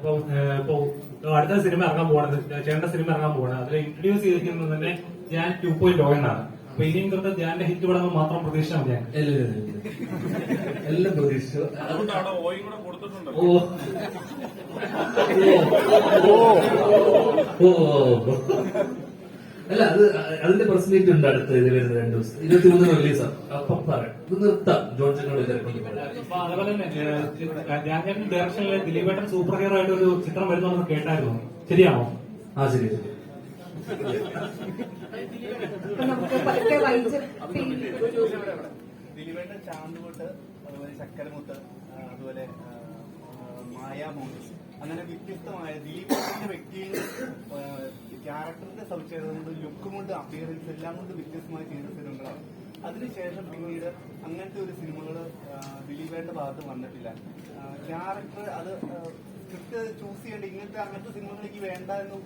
അപ്പം ഇപ്പൊ അടുത്ത സിനിമ ഇറങ്ങാൻ പോകണത് ചേട്ടന്റെ സിനിമ ഇറങ്ങാൻ പോകണം അതിൽ ഇൻട്രൊഡ്യൂസ് ചെയ്തിരിക്കുന്നത് തന്നെ ഞാൻ ടു പോയിന്റ് ഓ എന്നാണ്. അപ്പൊ ഇനിയും തൊട്ട് ധ്യാന്റെ ഹിറ്റ് പടങ്ങൾ മാത്രം പ്രതീക്ഷ ഞാൻ എല്ലാം പ്രതീക്ഷിച്ചു. ഓ. ഓ. ഓ. അല്ല അത് അതിന്റെ പ്രസ് മീറ്റ് ഉണ്ട് അടുത്ത ഇത് വരുന്ന രണ്ട് ദിവസം. ഇരുപത്തി മൂന്ന് റിലീസാണ് അപ്പൊ പറയാം. ഇത് നിർത്താം. ജോൺ അതുപോലെ തന്നെ ഏഹ്, ഡയറക്ഷനിൽ ദിലീപേട്ടൻ സൂപ്പർ ഹീറോ ആയിട്ട് ഒരു ചിത്രം വരുന്നു കേട്ടായിരുന്നു. ശരിയാണോ? ആ ശരി ശരി. ദിലീപേട്ടൻ ചാന്തുകൊട്ട് അതുപോലെ ശക്കരമുട്ട് അതുപോലെ മായാമോഹൻ അങ്ങനെ വ്യത്യസ്തമായ ദിലീപിന്റെ വ്യക്തിയും ക്യാരക്ടറിന്റെ സവിശേഷത കൊണ്ട് ലുക്കും കൊണ്ട് അപ്പിയറൻസ് എല്ലാം കൊണ്ട് വ്യത്യസ്തമായി ചെയ്ത സിനിമകളാണ്. അതിനുശേഷം പിന്നീട് അങ്ങനത്തെ ഒരു സിനിമകൾ ദിലീപേന്റെ ഭാഗത്ത് വന്നിട്ടില്ല. ക്യാരക്ടർ അത് സ്ക്രിപ്റ്റ് ചൂസ് ചെയ്യേണ്ട ഇങ്ങനത്തെ അങ്ങനത്തെ സിനിമകളിലേക്ക് വേണ്ട എന്ന്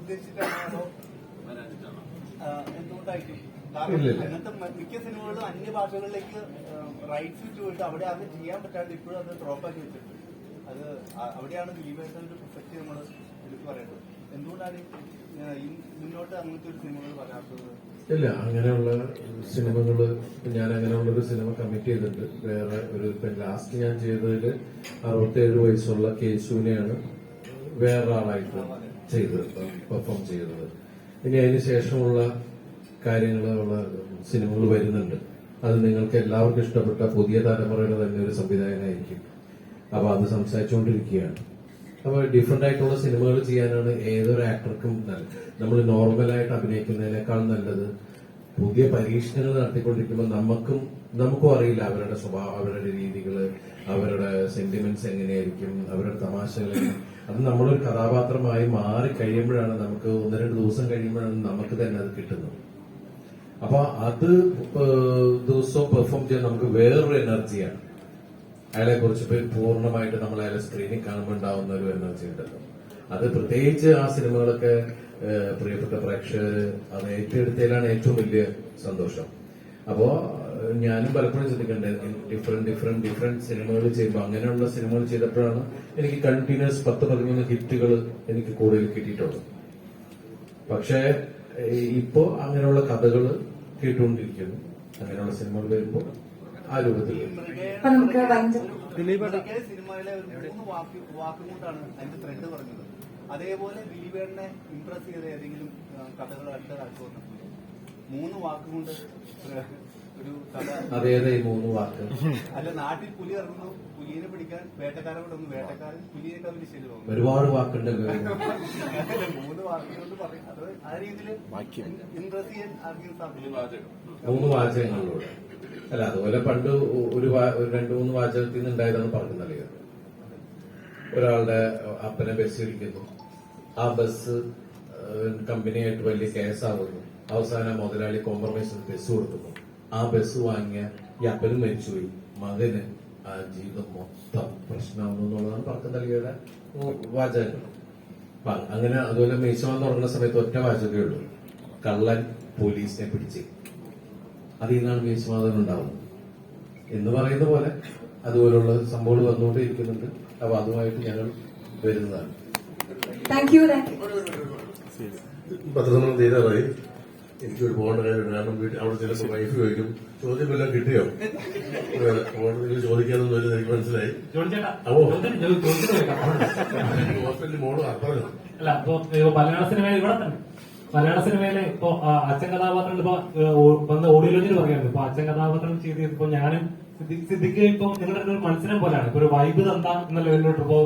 ഉദ്ദേശിച്ചിട്ടാണോ അതോ എന്തുകൊണ്ടായിരിക്കും. അങ്ങനത്തെ മിക്ക സിനിമകളും അന്യ ഭാഷകളിലേക്ക് റൈറ്റ്സ് പോയിട്ട് അവിടെ അത് ചെയ്യാൻ പറ്റാണ്ട് ഇപ്പോഴും അത് ഡ്രോപ്പ് ആക്കി വെച്ചിട്ടുണ്ട്. അത് അവിടെയാണ് ദിലീപേട്ടന്റെ പ്രസക്തി നമ്മൾ എടുത്തു പറയേണ്ടത്. എന്തുകൊണ്ടാണ് മുന്നോട്ട് അങ്ങനത്തെ ഒരു സിനിമകൾ വരാത്തത്? ഇല്ല അങ്ങനെയുള്ള സിനിമകൾ ഞാൻ അങ്ങനെയുള്ള ഒരു സിനിമ കമ്മിറ്റ് ചെയ്തിട്ടുണ്ട്. വേറെ ഒരു ഇപ്പൊ ലാസ്റ്റ് ഞാൻ ചെയ്തതിൽ അറുപത്തേഴ് വയസ്സുള്ള കേശുവിനെയാണ് വേറെ ആളായിട്ട് ചെയ്തത് പെർഫോം ചെയ്തത്. ഇനി അതിന് ശേഷമുള്ള കാര്യങ്ങളുള്ള സിനിമകൾ വരുന്നുണ്ട്. അത് നിങ്ങൾക്ക് എല്ലാവർക്കും ഇഷ്ടപ്പെട്ട പുതിയ തലമുറയുടെ തന്നെ ഒരു സംവിധായകനായിരിക്കും. അപ്പൊ അത് സംസാരിച്ചുകൊണ്ടിരിക്കുകയാണ് അപ്പൊ ഡിഫറെന്റ് ആയിട്ടുള്ള സിനിമകൾ ചെയ്യാനാണ് ഏതൊരു ആക്ടർക്കും നമ്മൾ നോർമലായിട്ട് അഭിനയിക്കുന്നതിനേക്കാൾ നല്ലത് പുതിയ പരീക്ഷണങ്ങൾ നടത്തിക്കൊണ്ടിരിക്കുമ്പോൾ നമുക്കും നമുക്കും അറിയില്ല അവരുടെ സ്വഭാവം അവരുടെ രീതികൾ അവരുടെ സെന്റിമെന്റ്സ് എങ്ങനെയായിരിക്കും അവരുടെ തമാശകൾ അത് നമ്മളൊരു കഥാപാത്രമായി മാറി കഴിയുമ്പോഴാണ് നമുക്ക് ഒന്ന് രണ്ട് ദിവസം കഴിയുമ്പോഴാണ് നമുക്ക് തന്നെ അത് കിട്ടുന്നത്. അപ്പൊ അത് ദിവസവും പെർഫോം ചെയ്യാൻ നമുക്ക് വേറൊരു എനർജിയാണ് അയാളെ കുറിച്ച് പോയി പൂർണമായിട്ട് നമ്മൾ അയാളെ സ്ക്രീനിൽ കാണുമ്പോൾ ഉണ്ടാവുന്ന ഒരു എനർജി ഉണ്ടല്ലോ അത് പ്രത്യേകിച്ച് ആ സിനിമകളൊക്കെ പ്രിയപ്പെട്ട പ്രേക്ഷകർ അത് ഏറ്റെടുത്തതിലാണ് ഏറ്റവും വലിയ സന്തോഷം. അപ്പോ ഞാനും പലപ്പോഴും ചിന്തിക്കണ്ടേ ഡിഫറെന്റ് ഡിഫറെന്റ് ഡിഫറെന്റ് സിനിമകൾ ചെയ്യുമ്പോൾ അങ്ങനെയുള്ള സിനിമകൾ ചെയ്തപ്പോഴാണ് എനിക്ക് കണ്ടിന്യൂസ് പത്ത് പതിമൂന്ന് ഹിറ്റുകൾ എനിക്ക് കൂടുതൽ കിട്ടിയിട്ടുള്ളത് പക്ഷേ ഇപ്പോ അങ്ങനെയുള്ള കഥകൾ കേട്ടുകൊണ്ടിരിക്കുന്നു. അങ്ങനെയുള്ള സിനിമകൾ വരുമ്പോൾ ആ രൂപത്തിൽ അപ്പൊ നമുക്ക് വഞ്ച- മൃഗേ സിനിമയിലെ ഒരു മൂന്ന് വാക്ക് വാക്കും കൊണ്ടാണ് അതിന്റെ ത്രെഡ് പറഞ്ഞത്. അതേപോലെ ദിലീപേടനെ ഇംപ്രസ് ചെയ്ത ഏതെങ്കിലും കഥകൾ അടുത്ത കാലത്ത് വന്നിട്ടുണ്ട്? മൂന്ന് വാക്കുകൊണ്ട് ഒരു അതെ മൂന്ന് വാക്ക്. അല്ല നാട്ടിൽ പുലി ഇറങ്ങുന്നു. പുലിയെ പിടിക്കാൻ വേട്ടക്കാരൻ വിടുന്നു വേട്ടക്കാരൻ പുലിയെ വലിയ ശരി തോന്നുന്നു ഒരുപാട് വാക്കുണ്ടല്ലോ മൂന്ന് വാക്കുകൊണ്ട് പറയും. അത് ആ രീതിയിൽ ഇംപ്രസ് ചെയ്യാൻ ആർക്കും സാധിക്കും? മൂന്ന് വാചകങ്ങളിലൂടെ. അല്ല അതുപോലെ പണ്ട് ഒരു ഒരു രണ്ടു മൂന്ന് വാചകത്തിൽ നിന്ന് ഉണ്ടായതാണ് പറഞ്ഞത്. ഒരാളുടെ അപ്പനെ ബസ് ഇരിക്കുന്നു ആ ബസ് കമ്പനിയായിട്ട് വലിയ കേസാവുന്നു അവസാനം മുതലാളി കോംപ്രമൈസ് ബസ് കൊടുക്കുന്നു. ആ ബസ് വാങ്ങിയ ഈ അപ്പനും മരിച്ചുപോയി. മകന് ആ ജീവിതം മൊത്തം പ്രശ്നമാകുന്നു എന്നുള്ളതാണ് പറക്കം നൽകിയുടെ വാചകങ്ങൾ അപ്പൊ അങ്ങനെ അതുപോലെ മീശോന്ന് തുടങ്ങുന്ന സമയത്ത് ഒറ്റ വാചകമേ ഉള്ളൂ. കള്ളൻ പോലീസിനെ പിടിച്ച്. അതിൽ നിന്നാണ് മീശമാതം ഉണ്ടാവുന്നത്. എന്ന് പറയുന്ന പോലെ അതുപോലുള്ള സംഭവങ്ങൾ വന്നുകൊണ്ടേയിരിക്കുന്നുണ്ട്. അപ്പൊ അതുമായിട്ട് ഞങ്ങൾ വരുന്നതാണ്. പത്രസമ്മേളനം തീരാറായി എനിക്കൊരു പോകേണ്ട കാര്യമുണ്ട് കാരണം വീട്ടിൽ അവിടെ ചിലപ്പോൾ വൈഫ് ചോദിക്കും ചോദ്യമെല്ലാം കിട്ടിയോ? കോടതിയിൽ ചോദിക്കാനൊന്നും ഒരു എനിക്ക് മനസ്സിലായി. ഹോസ്പിറ്റലിൽ മോൾ പറഞ്ഞു അല്ല ഇപ്പൊ മലയാള സിനിമയിൽ ഇവിടെ തന്നെ. മലയാള സിനിമയിലെ ഇപ്പൊ അച്ഛൻ കഥാപാത്രം ഇപ്പൊ വന്ന് ഓഡിയോ ലോഞ്ചിൽ പറയുന്നത് ഇപ്പൊ അച്ഛൻ കഥാപാത്രം ചെയ്ത് ഇപ്പൊ ഞാനും സിദ്ധിക്കുകയും സിദ്ദിഖ് ഇപ്പൊ നിങ്ങളുടെ ഒരു മത്സരം പോലെയാണ്. ഇപ്പൊ ഒരു വൈബ് തന്ത എന്ന ലെവലിലോട്ട് ഇപ്പോ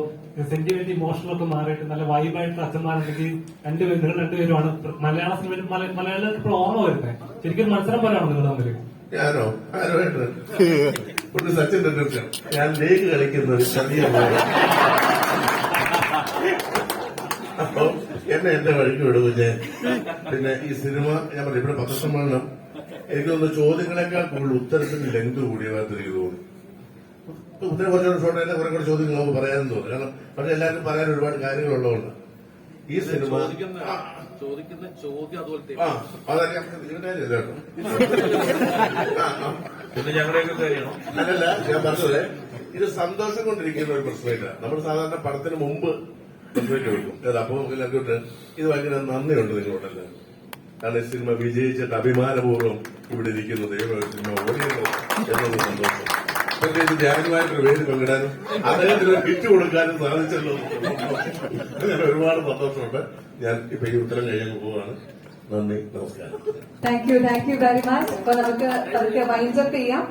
സെന്റിമെന്റ് ഇമോഷണൽ ഒക്കെ മാറിയിട്ട് നല്ല വൈബായിട്ട് അച്ഛന്മാരുണ്ടെങ്കിൽ രണ്ടുപേരും നിങ്ങൾ രണ്ടുപേരുമാണ്. മലയാള സിനിമ മലയാളം ഇപ്പോൾ ഓർമ്മ വരുന്നത് ശരിക്കും മത്സരം പോലെയാണ് നിങ്ങൾ തമ്മിൽ സച്ചിൻ ടെണ്ടുൽക്കർ ഞാൻ ലേക്ക് കളിക്കുന്ന ഒരു ചെറിയ മോൾ. അപ്പൊ എന്നെ എന്റെ വഴിക്ക് വിടും ഞാൻ പിന്നെ ഈ സിനിമ ഞാൻ പറഞ്ഞു ഇവിടെ പത്രസമ്മേളനം എനിക്ക് തോന്നുന്നു ചോദ്യങ്ങളെക്കാൾ കൂടുതൽ ഉത്തരത്തിന് ലെങ്ത് കൂടിയതായിട്ട് എനിക്ക് തോന്നുന്നു. ഉത്തരം കുറച്ചുകൂടെ ഷോർട്ട് തന്നെ കുറെ കൂടെ ചോദ്യങ്ങൾ നമുക്ക് പറയാനും തോന്നുന്നു കാരണം പക്ഷെ എല്ലാവർക്കും പറയാൻ ഒരുപാട് കാര്യങ്ങളുള്ളതുകൊണ്ട്. ഈ സിനിമ ചോദിക്കുന്ന ചോദിക്കുന്ന ചോദ്യം അതുപോലത്തെ ആ അതറിയാം കേട്ടോ. പിന്നെ ഞങ്ങളുടെയൊക്കെ കാര്യമാണോ? അല്ലല്ല ഞാൻ പറഞ്ഞത് ഇത് സന്തോഷം കൊണ്ടിരിക്കുന്ന ഒരു പ്രശ്നമില്ല. നമ്മൾ സാധാരണ പടത്തിന് മുമ്പ് പ്രശ്നമായിട്ട് കൊടുക്കും അല്ല അപ്പൊ രണ്ടുകൊണ്ട് ഇത് ഭയങ്കര നന്ദിയുണ്ട് നിങ്ങളോടല്ലേ. കാരണം ഈ സിനിമ വിജയിച്ചിട്ട് അഭിമാനപൂർവം ഇവിടെ ഇരിക്കുന്നത് ഏതൊരു സിനിമ ഓടിയത് എന്നുള്ള സന്തോഷം. പക്ഷേ ജാനുമായിട്ട് പേര് പങ്കിടാനും അദ്ദേഹത്തിന് ഒരു ഹിറ്റ് കൊടുക്കാനും സാധിച്ചല്ലോ. ഞാൻ ഒരുപാട് സന്തോഷമുണ്ട്. ഞാൻ ഇപ്പൊ ഈ ഉത്തരം കഴിയാൻ പോവുകയാണ് നന്ദി നമസ്കാരം. Thank you thank you very much അപ്പൊ നമുക്ക് പതുക്കെ വൈൻഡപ്പ് ചെയ്യാം.